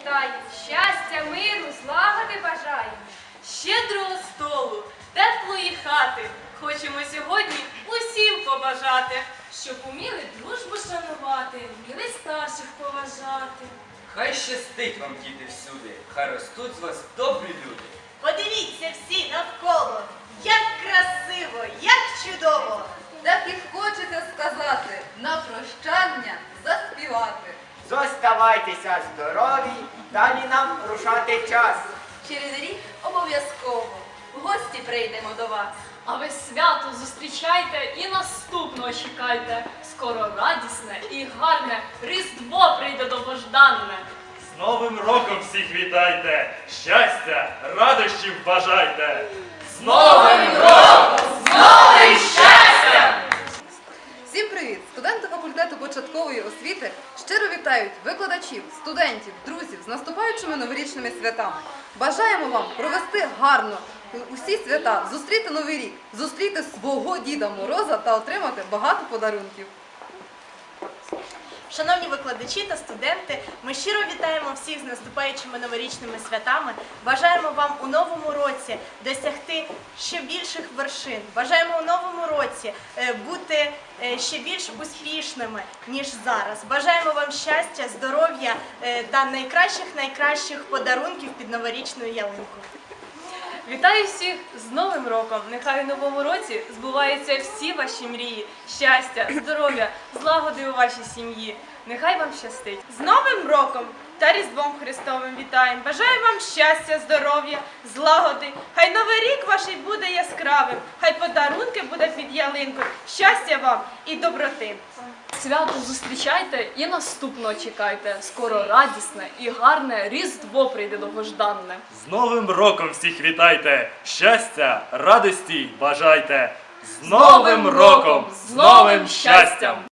вітаю, щастя, миру, злагоди бажаю. Щедрого столу, теплої хати. Хочемо сьогодні усім побажати, щоб уміли дружбу шанувати, вміли старших поважати. Хай щастить вам, діти, всюди, хай ростуть з вас добрі люди. Подивіться всі навколо, як красиво, як чудово. Зоставайтеся здорові, далі нам рушати час. Через рік обов'язково в гості прийдемо до вас. А ви свято зустрічайте і наступного чекайте. Скоро радісне і гарне Різдво прийде довгожданне. З Новим роком всіх вітайте! Щастя, радощів бажайте! Студенти факультету початкової освіти щиро вітають викладачів, студентів, друзів з наступаючими новорічними святами. Бажаємо вам провести гарно усі свята, зустріти новий рік, зустріти свого Діда Мороза та отримати багато подарунків. Шановні викладачі та студенти, ми щиро вітаємо всіх з наступаючими новорічними святами. Бажаємо вам у новому році досягти ще більших вершин. Бажаємо у новому році е, бути е, ще більш успішними ніж зараз. Бажаємо вам щастя, здоров'я е, та найкращих найкращих подарунків під новорічну ялинку. Вітаю всіх з Новим роком! Нехай у новому році збуваються всі ваші мрії, щастя, здоров'я, злагоди у вашій сім'ї. Нехай вам щастить! З Новим роком та Різдвом Христовим вітаємо. Бажаю вам щастя, здоров'я, злагоди. Хай новий рік ваш буде яскравим, хай подарунки буде під ялинкою. Щастя вам і доброти. Свято зустрічайте і наступного чекайте. Скоро радісне і гарне Різдво прийде довгожданне. З Новим роком всіх вітайте! Щастя, радості бажайте! З Новим роком! З новим щастям!